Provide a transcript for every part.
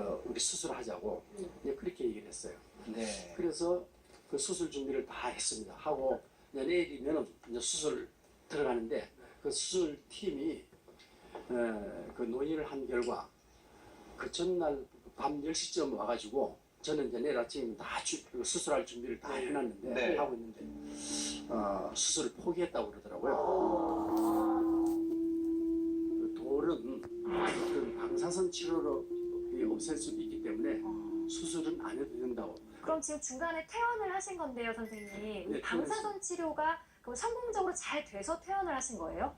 그 우리 수술하자고 이제 그렇게 얘기를 했어요. 네. 그래서 그 수술 준비를 다 했습니다. 하고 이제 내일이면 이제 수술 들어가는데 그 수술 팀이 에, 그 논의를 한 결과 그 전날 밤 10시쯤 와가지고 저는 이제 내일 아침에 다 주, 그 수술할 준비를 다 해놨는데 네. 하고 있는데 어, 수술을 포기했다고 그러더라고요. 그 돌은 그 방사선 치료로 이 없앨 수 있기 때문에 수술은 안 해도 된다고. 그럼 지금 중간에 퇴원을 하신 건데요, 선생님. 네, 방사선 치료가 그 성공적으로 잘 돼서 퇴원을 하신 거예요?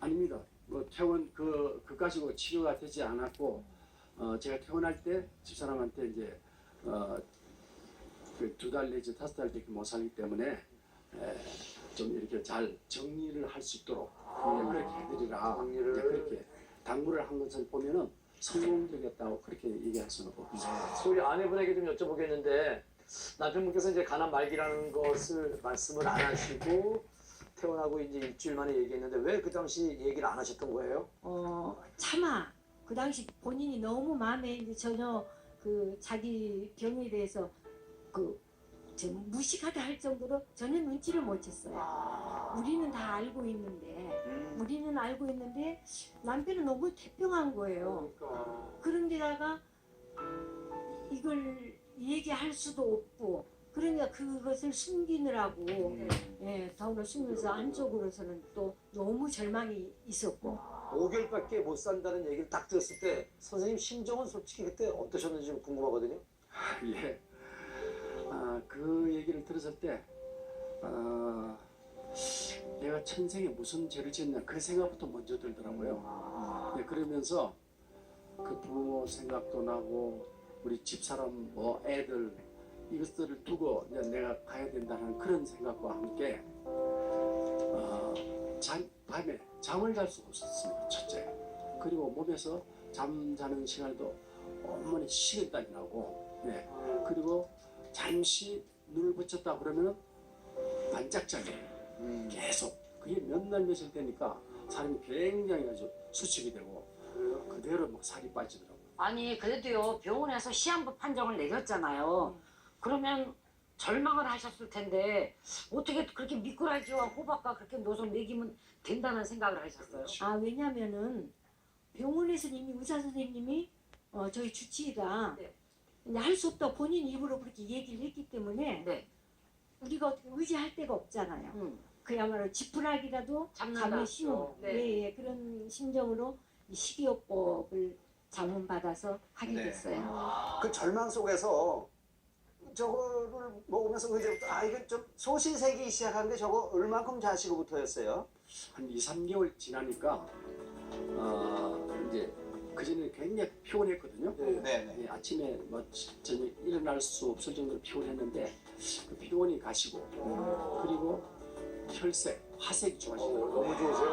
아닙니다. 뭐 퇴원 그 그까지고 치료가 되지 않았고 어, 제가 퇴원할 때 집사람한테 이제 어, 그 두 달 내지 다섯 달 밖에 못 살기 때문에 에, 좀 이렇게 잘 정리를 할 수 있도록 그렇게 해드리라. 정리를. 그렇게 당부를 한 것을 보면은 성공적이었다고 그렇게 얘기할 수는 없죠. 우리 아내분에게 좀 여쭤보겠는데 남편분께서 이제 가난 말기라는 것을 말씀을 안 하시고 퇴원하고 이제 일주일 만에 얘기했는데 왜 그 당시 얘기를 안 하셨던 거예요? 어 차마 그 당시 본인이 너무 마음에 이제 전혀 그 자기 병에 대해서 그 좀 무식하다 할 정도로 전혀 눈치를 못 챘어요. 우리는 다 알고 있는데 음. 우리는 알고 있는데 남편은 너무 태평한 거예요. 그런데다가 이걸 얘기할 수도 없고 그러니까 그것을 숨기느라고 음. 예, 더불어 숨면서 안쪽으로서는 또 너무 절망이 있었고 5개월밖에 못 산다는 얘기를 딱 들었을 때 선생님 심정은 솔직히 그때 어떠셨는지 좀 궁금하거든요. 예. 아, 그 얘기를 들었을 때, 아, 내가 천생에 무슨 죄를 지었냐 그 생각부터 먼저 들더라고요. 네, 그러면서 그 부모 생각도 나고 우리 집사람 뭐 애들 이것들을 두고 내가 가야 된다는 그런 생각과 함께 어, 잠, 밤에 잠을 잘 수가 없었습니다. 첫째. 그리고 몸에서 잠자는 시간도 온몸에 식은땀이 나고 네. 그리고 잠시 눈을 붙였다 그러면 반짝짝이에요. 음. 계속 그게 몇 날 며칠 되니까 사람이 굉장히 아주 수축이 되고 그대로 막 살이 빠지더라고요. 아니 그래도요 병원에서 시한부 판정을 내렸잖아요. 그러면 절망을 하셨을 텐데 어떻게 그렇게 미꾸라지와 호박과 그렇게 노선 먹이면 된다는 생각을 하셨어요? 아 왜냐면은 병원에서 이미 의사 선생님이 어, 저희 주치의가 네. 할 수 없다 본인 입으로 그렇게 얘기를 했기 때문에 네. 우리가 어떻게 의지할 데가 없잖아요. 음. 그야말로 지푸라기라도 잡는다. 잡는 심, 네. 예, 예, 그런 심정으로 이 식이요법을 자문받아서 하게 네. 됐어요. 그 절망 속에서 저거를 먹으면서 의제부터 아 이게 좀 소신세기 시작하는데 저거 얼만큼 자시고부터였어요? 한 2, 3개월 지나니까 어, 이제 그 전에 굉장히 피곤했거든요. 네. 네네. 예, 아침에 뭐 전혀 일어날 수 없을 정도로 피곤했는데 그 피곤이 가시고 그리고 혈색, 화색이 좋아지더라고요. 너무 좋으세요?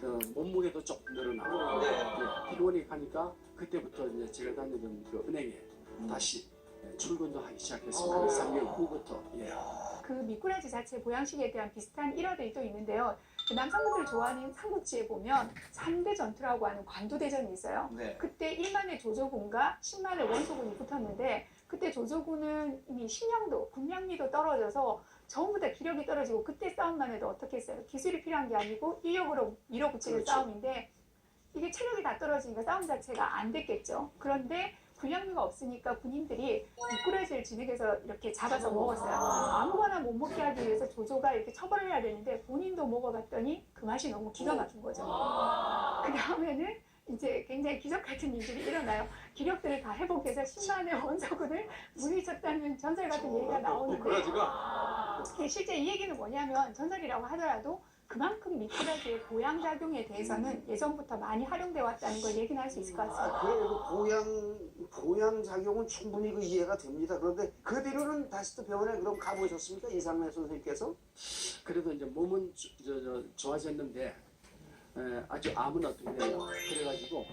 어, 몸무게도 좀 늘어나고 네. 예, 피곤이 가니까 그때부터 이제 제가 다니던 그 은행에 다시 예, 출근도 하기 시작했습니다. 오. 3개월 후부터 예. 그 미꾸라 지 자체 보양식에 대한 비슷한 일화들이 또 있는데요. 그 남성분들 좋아하는 삼국지에 보면 3대 전투라고 하는 관두대전이 있어요. 네. 그때 1만의 조조군과 10만의 원소군이 붙었는데 그때 조조군은 이미 식량도 군량미도 떨어져서 전부 다 기력이 떨어지고 그때 싸움만 해도 어떻게 했어요? 기술이 필요한 게 아니고 인력으로 밀어붙이는 그렇죠. 싸움인데 이게 체력이 다 떨어지니까 싸움 자체가 안 됐겠죠. 그런데 군량미가 없으니까 군인들이 미꾸라지를 진흙에서 이렇게 잡아서 먹었어요. 못 먹게 하기 위해서 조조가 이렇게 처벌을 해야 되는데 본인도 먹어봤더니 그 맛이 너무 기가 막힌 거죠. 그 다음에는 이제 굉장히 기적 같은 일들이 일어나요. 기력들을 다 회복해서 10만의 원소군을 물리쳤다는 전설 같은 얘기가 나오는데 이게 실제 이 얘기는 뭐냐면 전설이라고 하더라도 그만큼 미꾸라지의 보양 작용에 대해서는 예전부터 많이 활용돼 왔다는 걸 얘기는 할 수 있을 것 같습니다. 아, 그래 그 보양 보양 작용은 충분히 그 이해가 됩니다. 그런데 그 뒤로는 다시 또 병원에 그럼 가보셨습니까 이상래 선생님께서? 그래도 이제 몸은 저, 저, 저 좋아졌는데 에, 아주 암은 어떻게 돼요? 그래가지고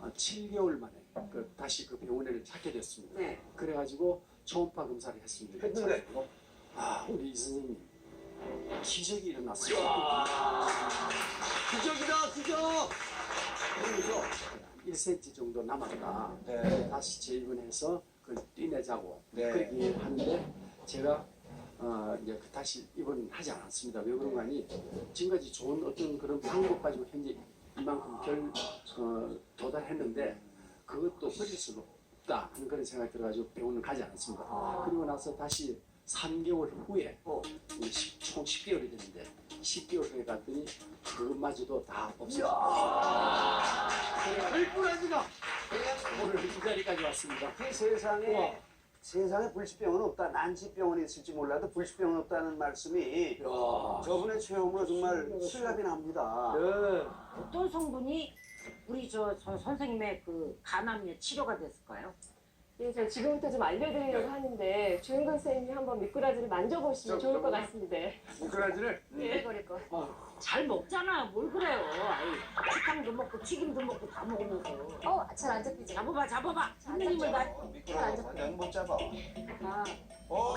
아, 7개월 만에 그, 다시 그 병원을 찾게 됐습니다. 네. 그래가지고 초음파 검사를 했습니다. 했는데? 아 우리 이 선생님 기적이 일어났어요. 기적이다 기적. 그래서 1cm 정도 남았다. 네. 다시 재입원해서 그걸 떼내자고 네. 그렇게 하는데 제가 어, 이제 그 다시 입원하지 않았습니다. 왜 그런가 하니 지금까지 좋은 어떤 그런 방법 가지고 현재 이만큼 결 어, 도달했는데 그것도 버릴 수는 없다 하는 그런 생각이 들어가지고 병원을 가지 않았습니다. 그리고 나서 다시 3개월 후에 어. 총 10개월이 됐는데 10개월 후에 갔더니 그것마저도 다 없어졌어요. 얼꾸라지가 오늘 이 자리까지 왔습니다. 이 세상에 우와. 세상에 불치병은 없다. 난치병은 있을지 몰라도 불치병은 없다는 말씀이 야. 저분의 체험으로 정말 실감이 납니다. 네. 어떤 성분이 우리 저, 저 선생님의 그 간암에 치료가 됐을까요? 예, 저 지금부터 좀 알려드리려고 하는데 조영근 선생님이 한번 미꾸라지를 만져보시면 저, 좋을 것 저거. 같습니다. 미꾸라지를 예. 버릴 거. 잘 먹잖아요. 뭘 그래요? 아이, 식당도 먹고 튀김도 먹고 다 먹으면서. 어, 잘 안 잡히지? 잡아봐, 잡아봐. 선생님을 나 미끄러워. 못 잡아. 아. 오.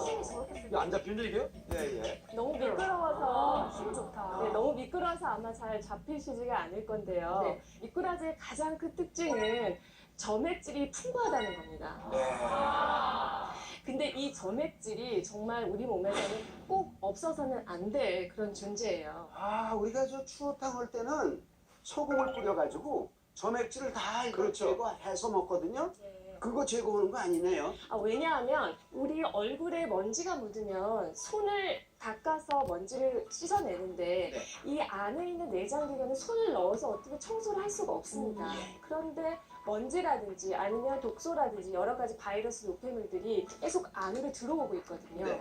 힘이 저렇게 이거. 안 잡히는데 이게? 예, 예. 너무 미끄러워서 힘 좋다. 네, 너무 미끄러워서 아마 잘 잡히시지가 않을 건데요. 네. 미꾸라지의 가장 큰 특징은 점액질이 풍부하다는 겁니다. 근데 이 점액질이 정말 우리 몸에서는 꼭 없어서는 안 될 그런 존재예요. 아, 우리가 저 추어탕 할 때는 소금을 뿌려가지고 점액질을 다 그렇죠. 제거해서 먹거든요. 네. 그거 제거하는 거 아니네요. 아, 왜냐하면 우리 얼굴에 먼지가 묻으면 손을 닦아서 먼지를 씻어내는데 네. 이 안에 있는 내장 기관에 손을 넣어서 어떻게 청소를 할 수가 없습니다. 그런데 먼지라든지 아니면 독소라든지 여러 가지 바이러스 노폐물들이 계속 안으로 들어오고 있거든요. 네.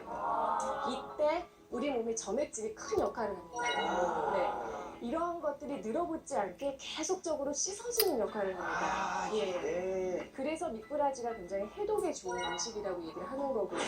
이때 우리 몸에 점액질이 큰 역할을 합니다. 네. 이러한 것들이 늘어붙지 않게 계속적으로 씻어주는 역할을 합니다. 예. 네. 그래서 미꾸라지가 굉장히 해독에 좋은 음식이라고 얘기를 하는 거고요. 네.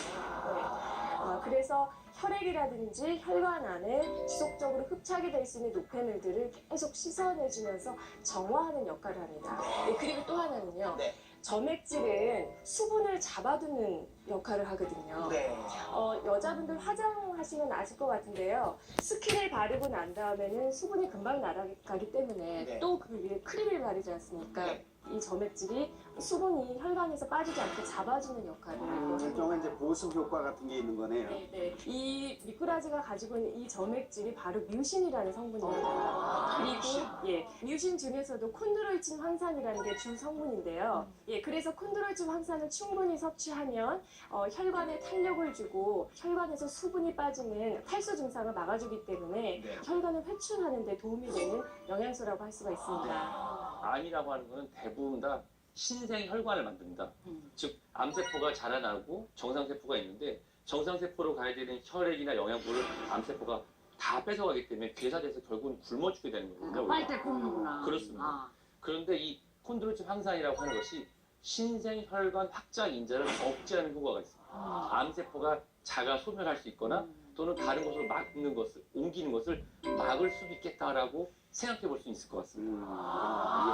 아, 그래서 혈액이라든지 혈관 안에 지속적으로 흡착이 될 수 있는 노폐물들을 계속 씻어내주면서 정화하는 역할을 합니다. 네, 그리고 또 하나는요. 네. 점액질은 수분을 잡아두는 역할을 하거든요. 네. 어, 여자분들 화장하시면 아실 것 같은데요. 스킨을 바르고 난 다음에는 수분이 금방 날아가기 때문에 네. 또 그 위에 크림을 바르지 않습니까? 네. 이 점액질이 수분이 혈관에서 빠지지 않게 잡아주는 역할을 음, 일종의 이제 보습 효과 같은 게 있는 거네요. 네, 네. 이 미꾸라지가 가지고 있는 이 점액질이 바로 뮤신이라는 성분입니다. 그리고 예, 뮤신 중에서도 콘드로이친 황산이라는 게 주 성분인데요. 예, 그래서 콘드로이친 황산을 충분히 섭취하면 어, 혈관에 탄력을 주고 혈관에서 수분이 빠지는 탈수 증상을 막아주기 때문에 네. 혈관을 회춘하는 데 도움이 되는 영양소라고 할 수가 있습니다. 암이라고 하는 것은 대부분 다 신생 혈관을 만듭니다. 음. 즉 암세포가 자라나고 정상세포가 있는데 정상세포로 가야 되는 혈액이나 영양분을 암세포가 다 뺏어가기 때문에 괴사돼서 결국은 굶어 죽게 되는 거거든요. 우리가. 빨대 굽는구나. 그렇습니다. 아. 그런데 이 콘드로이친 황산이라고 하는 것이 신생 혈관 확장 인자를 억제하는 효과가 있습니다. 암세포가 자가 소멸할 수 있거나 또는 다른 곳으로 막는 것을 옮기는 것을 막을 수 있겠다라고 생각해 볼 수 있을 것 같습니다. 음,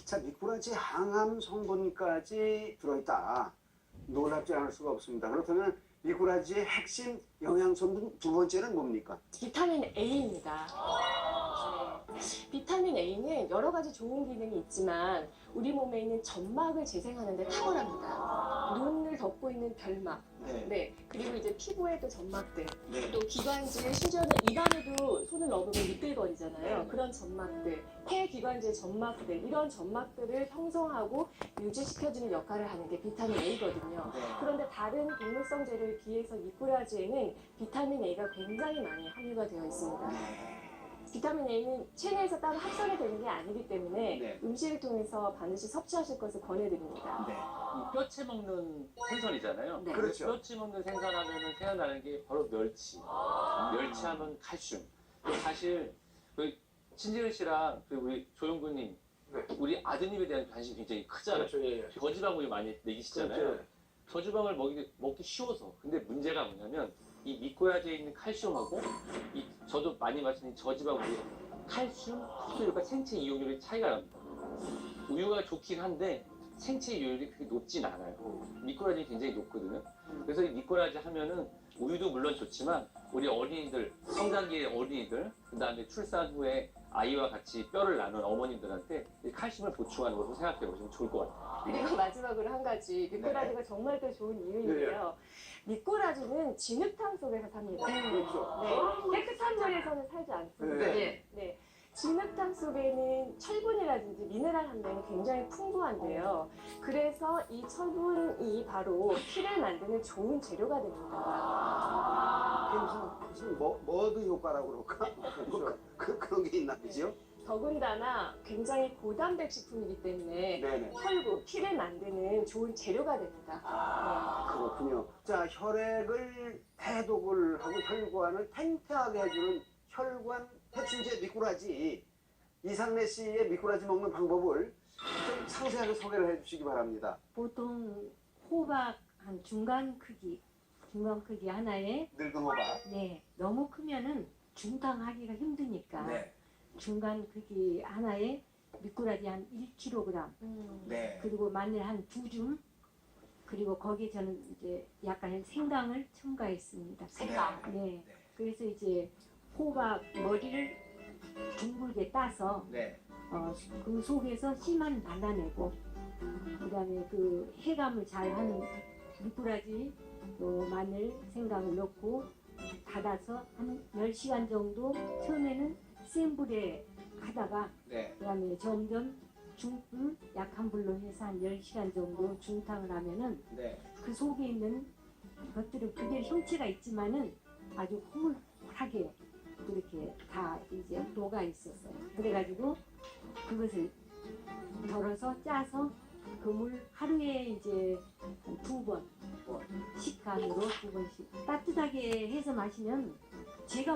예. 자, 미꾸라지 항암 성분까지 들어있다. 놀랍지 않을 수가 없습니다. 그렇다면 미꾸라지의 핵심 영양소는 두 번째는 뭡니까? 비타민 A입니다. 네. 비타민 A는 여러 가지 좋은 기능이 있지만 우리 몸에 있는 점막을 재생하는 데 탁월합니다. 눈을 덮고 있는 별막, 네. 네, 그리고 이제 피부에도 점막들, 네. 또 기관지에 심지어는 입안에도 손을 넣어보면 미끌거리잖아요. 네. 그런 점막들, 폐 기관지의 점막들, 이런 점막들을 형성하고 유지시켜주는 역할을 하는 게 비타민 A거든요. 네. 그런데 다른 동물성 재료에 비해서 미꾸라지에는 비타민 A가 굉장히 많이 함유가 되어 있습니다. 비타민 A는 체내에서 따로 합성이 되는 게 아니기 때문에 네. 음식을 통해서 반드시 섭취하실 것을 권해드립니다. 네. 이 뼈채 먹는 생선이잖아요. 네. 그렇죠. 뼈채 먹는 생선하면은 생각나는 게 바로 멸치. 멸치하면 칼슘. 사실 그 신지은 씨랑 그 우리 조용구님, 네. 우리 아드님에 대한 관심이 굉장히 크잖아요. 그렇죠. 예, 예. 저지방을 많이 먹이시잖아요. 그렇죠. 저지방을 먹기, 먹기 쉬워서. 근데 문제가 뭐냐면 이 미꾸라지에 있는 칼슘하고 이 저도 많이 마시는 저지방 우유 칼슘 흡수율과 생체 이용률이 차이가 납니다. 우유가 좋긴 한데 생체 이용률이 그렇게 높진 않아요. 미꾸라지 굉장히 높거든요. 그래서 이 미꾸라지 하면은 우유도 물론 좋지만 우리 어린이들 성장기의 어린이들 그 다음에 출산 후에 아이와 같이 뼈를 나눈 어머님들한테 이 칼슘을 보충하는 것으로 생각해 보시면 좋을 것 같아요. 그리고 마지막으로 한 가지 미꾸라지가 정말 더 좋은 이유인데요. 미꾸라지는 진흙탕 속에서 삽니다. 그렇죠. 네, 깨끗한 물에서는 살지 않습니다. 네. 예. 네. 진흙탕 속에는 철분이라든지 미네랄 함량이 굉장히 풍부한데요. 그래서 이 철분이 바로 피를 만드는 좋은 재료가 됩니다. 그게 무슨 무슨 뭐 머드 효과라고 그럴까? 뭐 그, 그런 게 있나 보죠? 더군다나 굉장히 고단백 식품이기 때문에 네네. 혈구, 피를 만드는 좋은 재료가 됩니다. 아 그렇군요. 자 혈액을 해독을 하고 혈관을 탱탱하게 해주는 혈관 해충제 미꾸라지 이상래 씨의 미꾸라지 먹는 방법을 좀 상세하게 소개를 해주시기 바랍니다. 보통 호박 한 중간 크기, 중간 크기 하나에 늙은 호박. 네 너무 크면은 중탕하기가 힘드니까 네. 중간 크기 하나에 미꾸라지 한 1kg 네. 그리고 마늘 한 두 줌 그리고 거기에 저는 이제 약간 생강을 첨가했습니다. 생강. 네. 그래서 이제 호박 머리를 둥글게 따서 네. 어, 그 속에서 씨만 발라내고 그다음에 그 해감을 잘 하는 미꾸라지 또 마늘 생강을 넣고 닫아서 한 10시간 정도 처음에는 센 불에 하다가 네. 그다음에 점점 중불 약한 불로 해서 한 10시간 정도 중탕을 하면은 네. 그 속에 있는 것들은 그대로 형체가 있지만은 아주 호물하게 그렇게 다 이제 녹아 있었어요. 그래가지고 그것을 덜어서 짜서 그물 하루에 이제 두 번, 식간으로 두 번씩 따뜻하게 해서 마시면 제가